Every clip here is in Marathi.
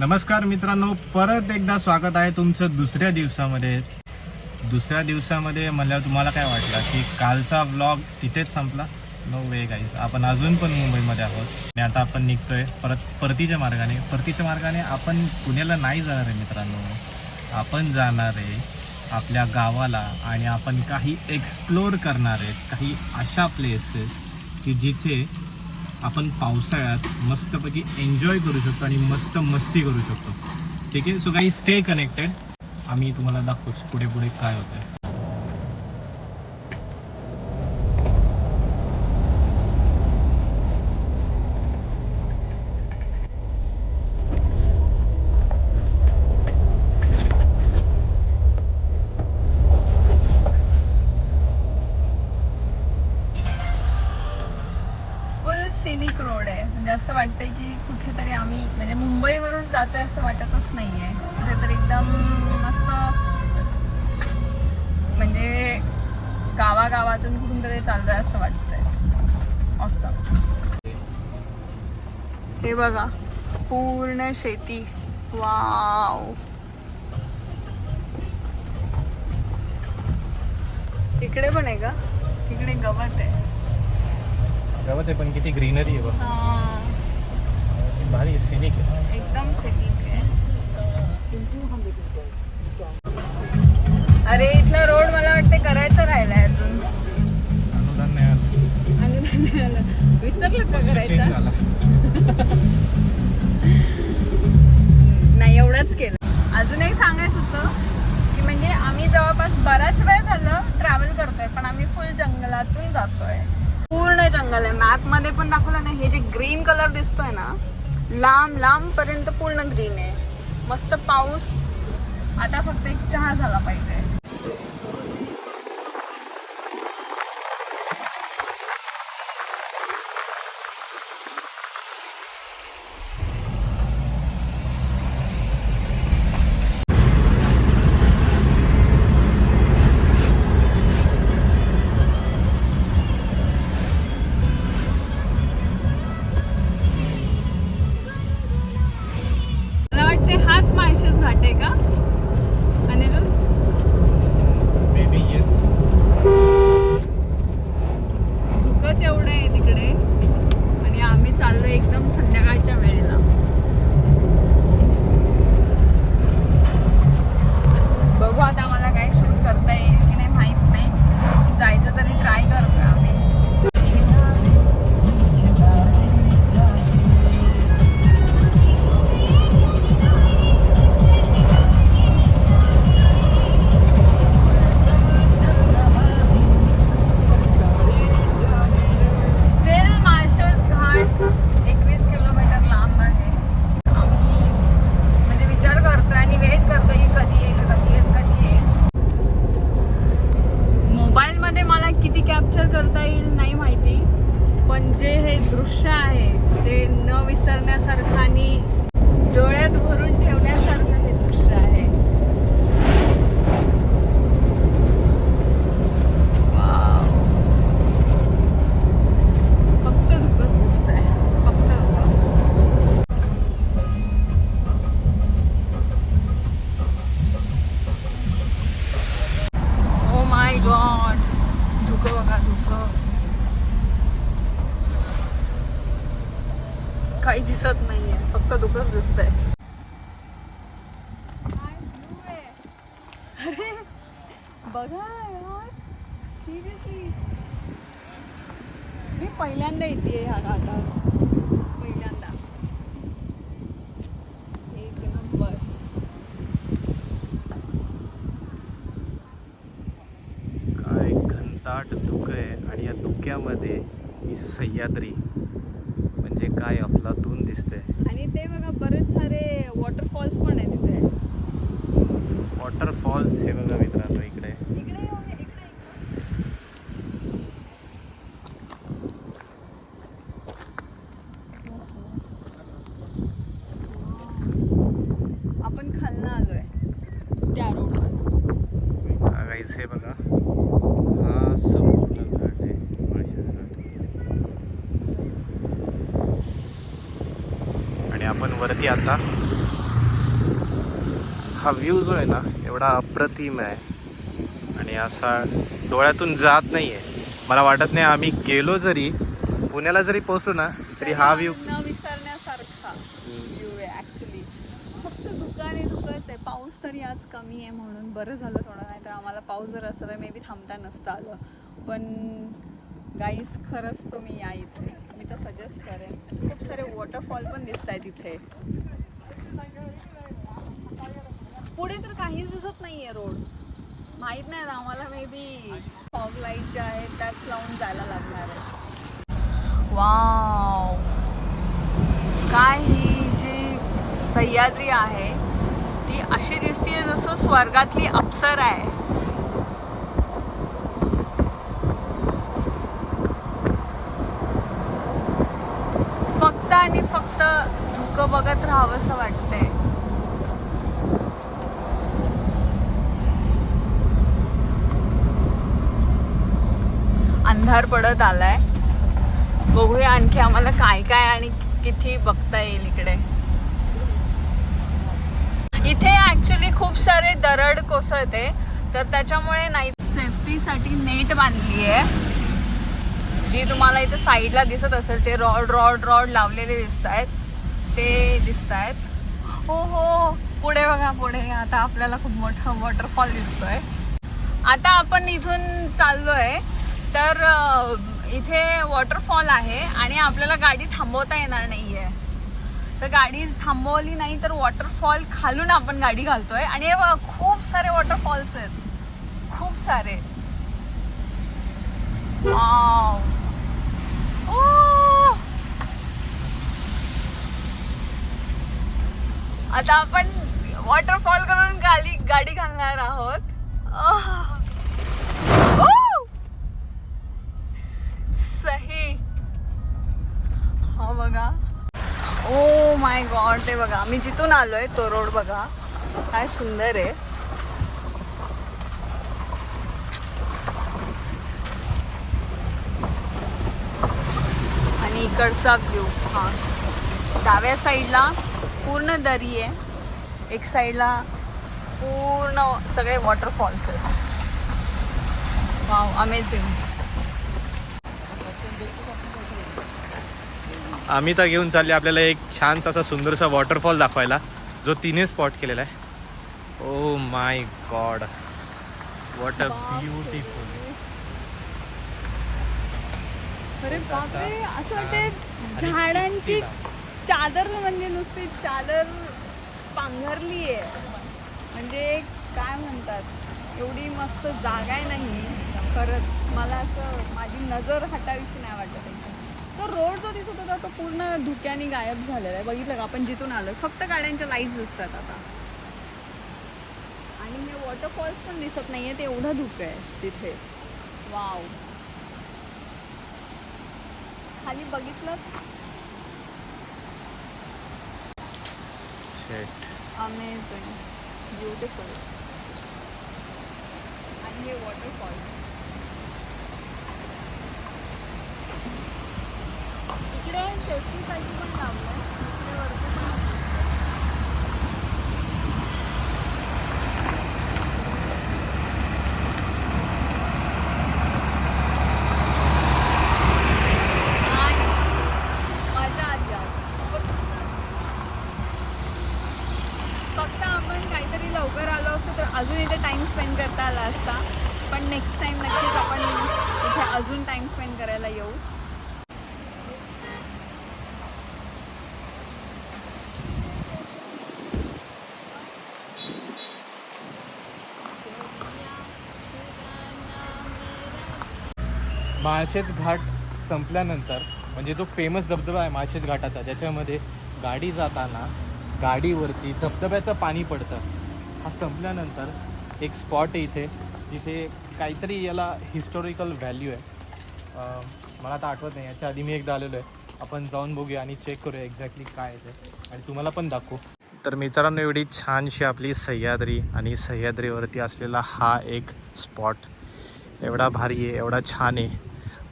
नमस्कार मित्रांनो परत एकदा स्वागत आहे तुमचं दुसऱ्या दिवसामध्ये. दुसऱ्या दिवसामध्ये म्हणल्यावर तुम्हाला काय वाटलं की कालचा व्लॉग तिथेच संपला? नो वे गाईज आपण अजून पण मुंबईमध्ये आहोत. आणि आता आपण निघतोय परत परतीच्या मार्गाने. परतीच्या मार्गाने आपण पुण्याला नाही जाणार आहे मित्रांनो. आपण जाणार आहे आपल्या गावाला आणि आपण काही एक्सप्लोर करणार आहेत. काही अशा प्लेसेस की जिथे आपण पावसाळ्यात मस्तपैकी एन्जॉय करू शकतो आणि मस्त मस्ती करू शकतो. ठीक आहे? सो काही स्टे कनेक्टेड आम्ही तुम्हाला दाखवूच पुढे पुढे काय होतं सिनिक रोड आहे. म्हणजे असं वाटतंय की कुठेतरी आम्ही म्हणजे मुंबईवरून जातोय असं वाटतच नाहीये. कुठेतरी एकदम मस्त म्हणजे गावागावातून कुठून तरी चाललोय असं वाटतंय. असं हे बघा पूर्ण शेती. वाव इकडे पण आहे का? इकडे गवत आहे. गावात आहे पण किती ग्रीनरी आहे बघ. हा. भारी सिनिक आहे. एकदम सटीक आहे. अरे इथला रोड मला वाटते करायचं राहिलाय अजून. अनुदान नाही आलं. अनुदान नाही आलं. विसरलं का करायचा. नाही एवढंच केलं. अजून एक सांगायचं होतं की म्हणजे आम्ही जवळपास बराच वेळ झालं ट्रॅव्हल करतोय पण आम्ही फुल जंगलातून जातोय. पूर्ण जंगल आहे. मॅपमध्ये पण दाखवलं ना हे जे ग्रीन कलर दिसतोय ना लांब लांब पर्यंत पूर्ण ग्रीन आहे. मस्त पाऊस. आता फक्त एक चहा झाला पाहिजे. जे हे दृश्य आहे ते न विसरण्यासारखं आणि डोळ्यात भरून ठेवण्यासारखं हे दृश्य आहे वाव फक्त धुकंच दिसतंय फक्त धुकं ओ माय गॉड धुकं बघा धुकं काही दिसत नाहीये फक्त काय blue आहे. अरे बघा यार सिरियसली मी पहिल्यांदा येते ह्या घाटावर. पहिल्यांदा. एक नंबर. काय घनदाट धुकं आहे आणि या धुक्यामध्ये ही सह्याद्री. म्हणजे काय अफलातून दिसते आणि ते बघा बरेच सारे वॉटरफॉल्स पण आहे तिथे वॉटरफॉल्स हे बघा मित्रांनो इकडे इकडे येऊ नये, इकडे आपण खालनं आलोय त्या रोडवर हा गाईस हे बघा हा संपूर्ण घाट आहे माळशेज घाट आणि आपण वरती आता. हा व्ह्यू जो आहे ना एवढा अप्रतिम आहे. आणि असा डोळ्यातून जात नाही आहे मला वाटत नाही आम्ही गेलो जरी पुण्याला जरी पोहोचलो ना तरी हा व्ह्यू न विसरण्यासारखा व्ह्यू आहे ॲक्च्युली फक्त धुकं दुकाच आहे. पाऊस तरी आज कमी आहे म्हणून बरं झालं थोडं नाही तर आम्हाला पाऊस जर असं तर मे बी थांबता नसतं आलं. पण गाईस खरंच तुम्ही या इथे मी तर सजेस्ट करेन खूप सारे वॉटरफॉल पण दिसत आहे तिथे. पुढे तर काहीच दिसत नाही आहे रोड. माहीत नाही ना आम्हाला मे बी फॉग लाइट ज्या आहेत त्याच लावून जायला लागणार आहे. वाव काय ही जी सह्याद्री आहे ती अशी दिसते जसं स्वर्गातली अप्सर आहे फक्त आणि फक्त धुकं बघत राहावं असं वाटतंय. अंधार पडत आलाय. बघूया आणखी आम्हाला काय काय आणि किती बघता येईल इकडे. इथे ऍक्च्युली खूप सारे दरड कोसळते तर त्याच्यामुळे नाही सेफ्टीसाठी नेट बांधली आहे जी तुम्हाला इथे साईडला दिसत असेल ते रॉड रॉड रॉड लावलेले दिसत आहेत ते दिसत आहेत हो हो. पुढे बघा पुढे. आता आपल्याला खूप मोठा वॉटरफॉल दिसतोय. आता आपण इथून चाललोय. तर इथे वॉटरफॉल आहे आणि आपल्याला गाडी थांबवता येणार नाही आहे तर गाडी थांबवली नाही तर वॉटरफॉल खालून आपण गाडी घालतोय. आणि हे बघा, खूप सारे वॉटरफॉल्स आहेत. खूप सारे. वाव आता आपण वॉटरफॉल करून गाडी गाडी घालणार आहोत. ओ! सही. हा बघा. ओ माय गॉड ते बघा. मी जिथून आलोय तो रोड बघा. काय सुंदर आहे. तिकडचा व्ह्यू हा. डाव्या साईडला पूर्ण दरी आहे. एक साईडला पूर्ण सगळे वॉटरफॉल्स आहेत. वाव अमेझिंग आम्ही तर घेऊन चालले आपल्याला एक छानसा असा सुंदरसा वॉटरफॉल दाखवायला. जो तिने स्पॉट केलेला आहे. ओ my god what a beautiful अरे बापरे असं वाटते झाडांची चादर म्हणजे नुसती चादर पांघरली आहे. म्हणजे काय म्हणतात एवढी मस्त जागा आहे नाही खरंच मला असं माझी नजर हटावीशी नाही वाटत आहे. तो रोड जो दिसत होता तो पूर्ण धुक्याने गायब झालेला आहे. बघितलं का? आपण जिथून आलो फक्त गाड्यांच्या लाईट्स दिसतात आता. आणि हे वॉटरफॉल्स पण दिसत नाहीये ते एवढं धुकं आहे तिथे. वाव खाली बघितलं. अमेझिंग ब्युटिफुल आणि हे वॉटरफॉल्स इकडे सेफ्टीसाठी पण लावलं इकडे वरती पण नाही. मजा आली आज. खूपच मजा आली. फक्त आपण काहीतरी लवकर आलो असतो तर अजून इथे टाइम स्पेंड करता आला असता. पण नेक्स्ट टाइम नक्कीच आपण इथे अजून टाइम स्पेंड करायला येऊ. माळशेज घाट संपल्यानंतर म्हणजे जो फेमस धबधबा आहे माळशेज घाटाचा ज्याच्यामध्ये गाडी जाताना गाडीवरती धबधब्याचं पाणी पडतं. हा संपल्यानंतर एक स्पॉट आहे इथे जिथे काहीतरी याला हिस्टॉरिकल व्हॅल्यू आहे. मला आता आठवत नाही याच्या आधी मी एकदा आलेलो आहे. आपण जाऊन बघूया आणि चेक करूया एक्झॅक्टली काय आहे ते. आणि तुम्हाला पण दाखवू. तर मित्रांनो एवढी छानशी आपली सह्याद्री आणि सह्याद्रीवरती असलेला हा एक स्पॉट एवढा भारी आहे एवढा छान आहे.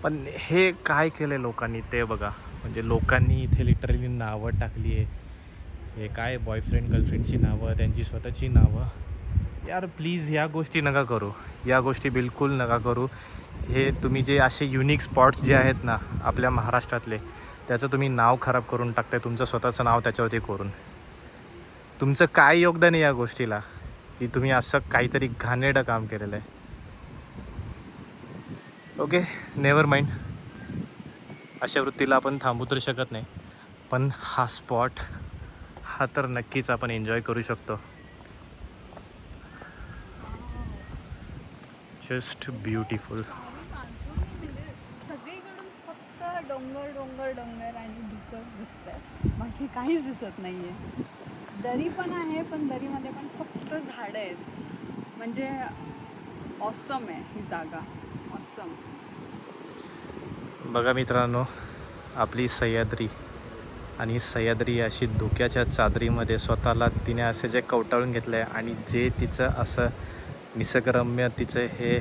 पण हे काय केलं लोकांनी ते बघा. म्हणजे लोकांनी इथे लिटरली नावं टाकली आहे. हे काय बॉयफ्रेंड गर्लफ्रेंडची नावं त्यांची स्वतःची नावं. यार प्लीज ह्या गोष्टी नका करू. या गोष्टी बिलकुल नका करू. हे तुम्ही जे असे युनिक स्पॉट्स जे आहेत ना आपल्या महाराष्ट्रातले त्याचं तुम्ही नाव खराब करून टाकताय तुमचं स्वतःचं नाव त्याच्यावरती करून. तुमचं काय योगदान आहे या गोष्टीला? की तुम्ही असं काहीतरी घाणेरडं काम केलेलं आहे. ओके नेवर माइंड अशा वृत्तीला आपण थांबू तर शकत नाही. पण हा स्पॉट हा तर नक्कीच आपण एन्जॉय करू शकतो. जस्ट ब्युटिफुल सगळीकडून फक्त डोंगर डोंगर डोंगर आणि धुकच दिसतंय. बाकी काहीच दिसत नाहीये. दरी पण आहे पण दरीमध्ये पण फक्त झाडं आहेत. म्हणजे ऑसम आहे ही जागा. ऑसम बघा मित्रांनो आपली सह्याद्री. आणि सह्याद्री अशी धुक्याच्या चादरीमध्ये स्वतःला तिने असे जे कवटाळून घेतलं आहे आणि जे तिचं असं निसर्गरम्य तिचं हे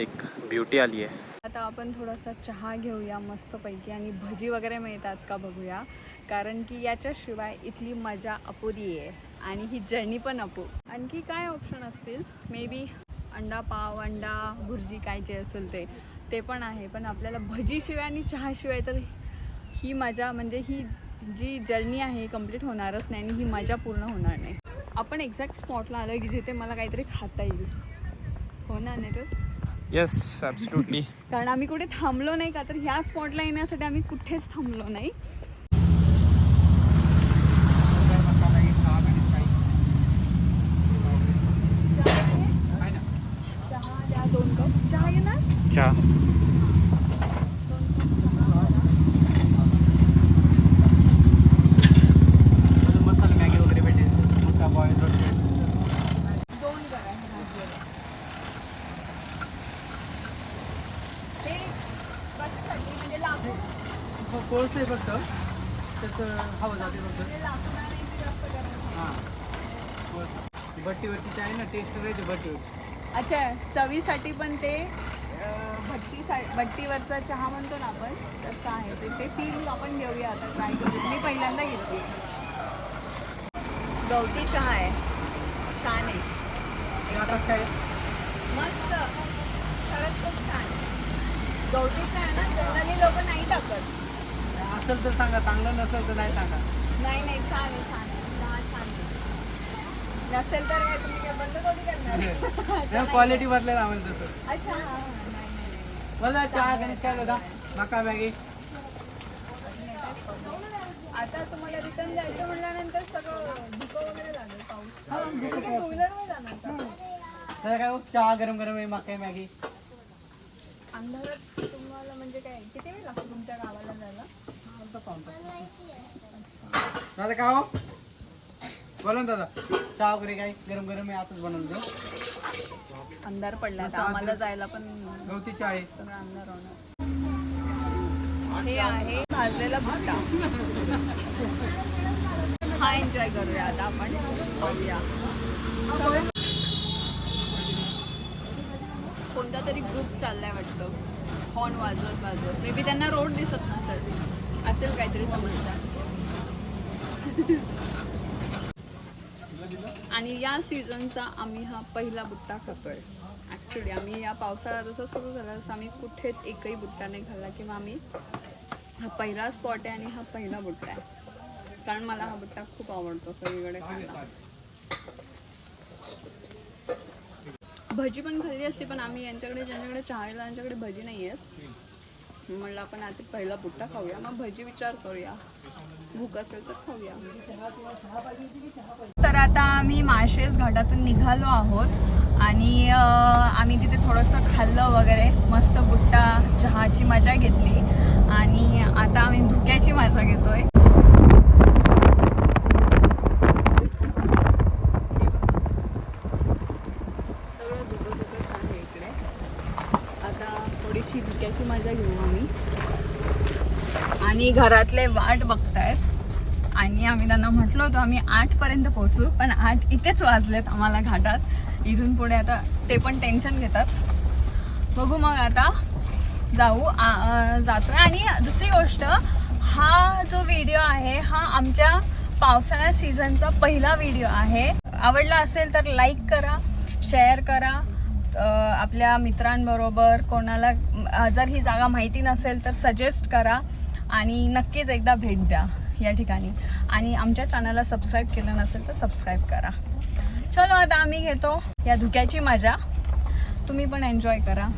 एक ब्युटी आली आहे. आता आपण थोडासा चहा घेऊया मस्तपैकी आणि भजी वगैरे मिळतात का बघूया. कारण की याच्याशिवाय इथली मजा अपुरी आहे आणि ही जर्नी पण अपू. आणखी काय ऑप्शन असतील? मे बी अंडा पाव अंडा भुर्जी काय जे असेल ते ते पण आहे. पण आपल्याला भजीशिवाय आणि चहाशिवाय तर ही मजा म्हणजे ही जी जर्नी आहे कंप्लीट होणारच नाही आणि ही मजा पूर्ण होणार नाही. आपण एक्झॅक्ट स्पॉटला आलो की जिथे मला काहीतरी खाता येईल. हो ना येस ॲब्सल्युटली कारण आम्ही कुठे थांबलो नाही का? तर ह्या स्पॉटला येण्यासाठी आम्ही कुठेच थांबलो नाही. चहा द्या दोन कप. चहा ना चहा मसाला मॅगी वगैरे भेटेल मोठा बॉईल भेटेल दोन करा हे भाजलेले. हे कशासाठी म्हणजे लाकूड हो कोळसं आहे फक्त त्यात हवं जाते फक्त म्हणजे लाकूडाने ते जास्त गरम होतं. हां कोळसं भट्टीवरची चहा आहे ना टेस्ट राहते भट्टीवर अच्छा चवीसाठी पण ते भट्टी सा भट्टीवरचा चहा म्हणतो ना आपण तसं आहे. ते ते फील आपण घेऊया आता ट्राय करू मी पहिल्यांदा घेतली. गवती चहा आहे. छान आहे. मस्त. खरंच खूप छान गवती चहा ना जनरली लोक नाही टाकत. असेल तर सांगा चांगलं नसेल तर नाही सांगा. नाही नाही छान आहे छान नसेल तर काय तुम्ही काय बंद करणार. क्वालिटी बदलेल आम्हाला तसं. अच्छा हा, हा. नाही नाही नाही बोला चहा गणेश काय बघा मका मॅगी. आता तुम्हाला रिटर्न जायचं म्हटल्यानंतर सगळं धुकं वगैरे लागेल पाऊस. टू व्हीलरवर जाणार का? तर काय हो, चहा गरम गरम आहे मका मॅगी. अंधारात तुम्हाला म्हणजे काय किती वेळ लागतो तुमच्या गावाला जायला? काय हो? बोला ना दादा. चहा वगैरे काय? गरम गरम आहे आताच बनवून देऊ. अंधार पडला आता. आम्हाला जायला पण गवती चहा आहे. सगळं अंधार होणार. हे आहे भाजलेला भुट्टा. हा एन्जॉय करूया आता आपण. खाऊया कोणता तरी ग्रुप चाललाय वाटतं. हॉर्न वाजवत वाजवत. मे बी त्यांना रोड दिसत नसेल. असेल काहीतरी समस्या. आणि या सीझनचा आम्ही हा पहिला बुट्टा खातोय. ॲक्च्युली आम्ही या पावसाळा जसं सुरू झाला तसं आम्ही कुठेच एकही बुट्टा नाही खाल्ला किंवा आम्ही हा पहिला स्पॉट आहे आणि हा पहिला बुट्टा आहे. कारण मला हा बुट्टा खूप आवडतो सगळीकडे खायला. भजी पण खाल्ली असती पण आम्ही यांच्याकडे ज्यांच्याकडे चहाला यांच्याकडे भजी नाही आहेत. म्हणलं आपण आता पहिला बुट्टा खाऊया. मग भजी विचार करूया. भूक असेल तर खाऊया. आता आम्ही माळशेज घाटातून निघालो आहोत आणि आम्ही तिथे थोडंसं खाल्लं वगैरे मस्त बुट्टा चहाची मजा घेतली आणि आता आम्ही धुक्याची मजा घेतोय. सगळं धुकं धुकंच आहे इकडे. आता थोडीशी धुक्याची मजा घेऊ आम्ही. आणि घरातले वाट बघतायत. आणि आम्ही त्यांना म्हटलो होतो आम्ही आठपर्यंत पोहोचू पण आठ इथेच वाजलेत आम्हाला घाटात. इथून पुढे आता ते पण टेन्शन घेतात. बघू मग आता जाऊ आ- अ, जातोय. आणि दुसरी गोष्ट हा जो व्हिडिओ आहे हा आमच्या पावसाळ्या सीझनचा पहिला व्हिडिओ आहे. आवडला असेल तर लाईक करा शेअर करा. आपल्या मित्रांबरोबर कोणाला जर ही जागा माहिती नसेल तर सजेस्ट करा. आणि नक्कीच एकदा भेट द्या. या ठिकाणी. आणि आमच्या चॅनलला सबस्क्राईब केलं नसेल तर सबस्क्राईब करा. चलो आता आम्ही घेतो या धुक्याची मजा. तुम्ही पण एन्जॉय करा.